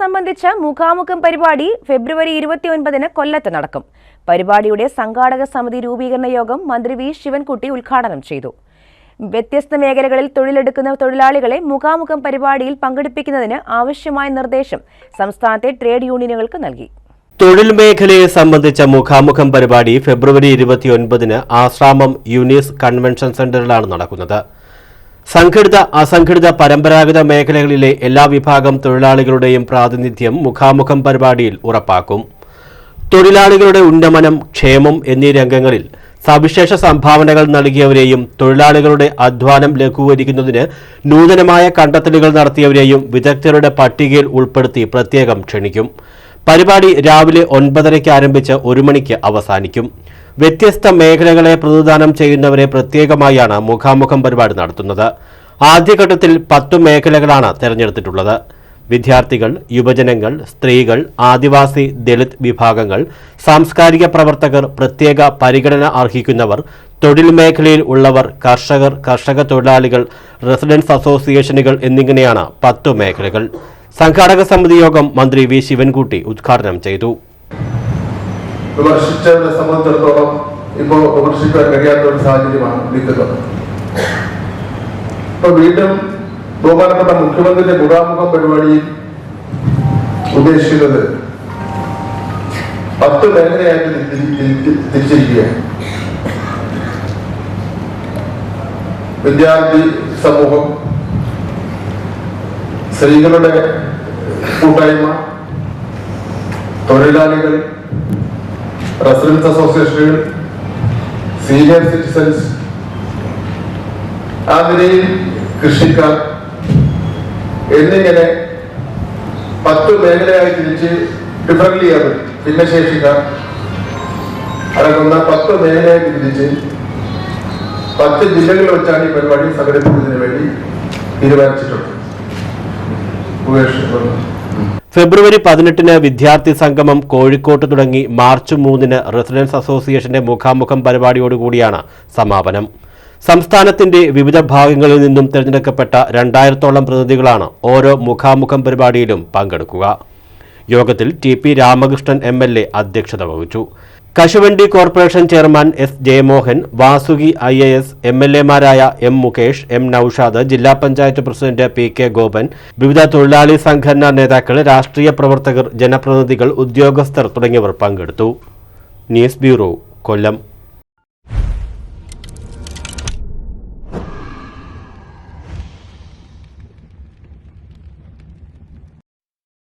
സംബന്ധിച്ച മുഖാമുഖം പരിപാടി ഫെബ്രുവരി ഇരുപത്തിയൊൻപതിന് കൊല്ലത്ത് നടക്കും. പരിപാടിയുടെ സംഘാടക സമിതി രൂപീകരണ യോഗം മന്ത്രി വി ശിവൻകുട്ടി ഉദ്ഘാടനം ചെയ്തു. വ്യത്യസ്ത മേഖലകളിൽ തൊഴിലെടുക്കുന്ന തൊഴിലാളികളെ മുഖാമുഖം പരിപാടിയിൽ പങ്കെടുപ്പിക്കുന്നതിന് ആവശ്യമായ നിർദ്ദേശം സംസ്ഥാനത്തെ ട്രേഡ് യൂണിയനുകൾക്ക് നൽകി. തൊഴിൽ മേഖലയെ സംബന്ധിച്ച മുഖാമുഖം പരിപാടി ഫെബ്രുവരി ഇരുപത്തിയൊൻപതിന് ആശ്രാമം യൂണിയസ് കൺവെൻഷൻ സെന്ററിലാണ് നടക്കുന്നത്. സംഘടിത അസംഘടിത പരമ്പരാഗത മേഖലകളിലെ എല്ലാ വിഭാഗം തൊഴിലാളികളുടെയും പ്രാതിനിധ്യം മുഖാമുഖം പരിപാടിയിൽ ഉറപ്പാക്കും. തൊഴിലാളികളുടെ ഉന്നമനം ക്ഷേമം എന്നീ രംഗങ്ങളിൽ സവിശേഷ സംഭാവനകൾ നൽകിയവരെയും തൊഴിലാളികളുടെ അധ്വാനം ലഘൂകരിക്കുന്നതിന് നൂതനമായ കണ്ടെത്തലുകൾ നടത്തിയവരെയും വിദഗ്ധരുടെ പട്ടികയിൽ ഉൾപ്പെടുത്തി പ്രത്യേകം ക്ഷണിക്കും. പരിപാടി രാവിലെ ഒൻപതരയ്ക്ക് ആരംഭിച്ച് ഒരു മണിക്ക് അവസാനിക്കും. വ്യത്യസ്ത മേഖലകളെ പ്രതിദാനം ചെയ്യുന്നവരെ പ്രത്യേകമായാണ് മുഖാമുഖം പരിപാടി നടത്തുന്നത്. ആദ്യഘട്ടത്തിൽ പത്തു മേഖലകളാണ് തെരഞ്ഞെടുത്തിട്ടുള്ളത്. വിദ്യാർത്ഥികൾ യുവജനങ്ങൾ സ്ത്രീകൾ ആദിവാസി ദളിത് വിഭാഗങ്ങൾ സാംസ്കാരിക പ്രവർത്തകർ പ്രത്യേക പരിഗണന അർഹിക്കുന്നവർ തൊഴിൽ മേഖലയിൽ ഉള്ളവർ കർഷകർ കർഷക തൊഴിലാളികൾ റെസിഡൻസ് അസോസിയേഷനുകൾ എന്നിങ്ങനെയാണ് പത്തു മേഖലകൾ. സംഘാടക സമിതി യോഗം മന്ത്രി വി. ശിവൻകുട്ടി ഉദ്ഘാടനം ചെയ്തു. വിമർശിച്ചവരെ സംബന്ധിച്ചിടത്തോളം ഇപ്പോൾ വിമർശിക്കാൻ കഴിയാത്ത ഒരു സാഹചര്യമാണ് നിൽക്കുന്നത്. ഇപ്പൊ വീണ്ടും ബഹുമാനപ്പെട്ട മുഖ്യമന്ത്രിയുടെ മുഖാമുഖം പരിപാടിയിൽ ഉദ്ദേശിക്കുന്നത് പത്ത് മേഖലയായിട്ട് തിരി- തിരി- തിരിച്ചിരിക്കുകയാണ്. വിദ്യാർത്ഥി സമൂഹം സ്ത്രീകളുടെ കൂട്ടായ്മ തൊഴിലാളികൾ റെസിഡൻസ് അസോസിയേഷൻ സീനിയർ സിറ്റിസൺസ് ആ നിലയിൽ കൃഷിക്കാർ എന്നിങ്ങനെ പത്ത് മേഖലയായി തിരിച്ച് ഡിഫറന്റ്ലി അത് ഭിന്നശേഷിക്കാർ അടങ്ങുന്ന പത്ത് മേഖലയായി തിരിച്ച് പത്ത് ജില്ലകളിൽ വെച്ചാണ് ഈ പരിപാടി സംഘടിപ്പിക്കുന്നതിന് വേണ്ടി തീരുമാനിച്ചിട്ടുണ്ട് ഉപേക്ഷ ഫെബ്രുവരി പതിനെട്ടിന് വിദ്യാർത്ഥി സംഗമം കോഴിക്കോട്ട് തുടങ്ങി മാർച്ച് മൂന്നിന് റെസിഡൻസ് അസോസിയേഷന്റെ മുഖാമുഖം പരിപാടിയോടുകൂടിയാണ് സമാപനം. സംസ്ഥാനത്തിന്റെ വിവിധ ഭാഗങ്ങളിൽ നിന്നും തിരഞ്ഞെടുക്കപ്പെട്ട രണ്ടായിരത്തോളം പ്രതിനിധികളാണ് ഓരോ മുഖാമുഖം പരിപാടിയിലും പങ്കെടുക്കുക. യോഗത്തിൽ ടി പി രാമകൃഷ്ണൻ എം അധ്യക്ഷത വഹിച്ചു. കശുവണ്ടി corporation chairman S Jayamohan Vasuki I A S M L എമാരായ M Mukesh M Naushad ജില്ലാ panchayat president P K Gopan വിവിധ തൊഴിലാളി സംഘടനാ നേതാക്കൾ രാഷ്ട്രീയ പ്രവർത്തകർ ജനപ്രതിനിധികൾ ഉദ്യോഗസ്ഥർ തുടങ്ങിയവർ പങ്കെടുത്തു. News bureau Kollam.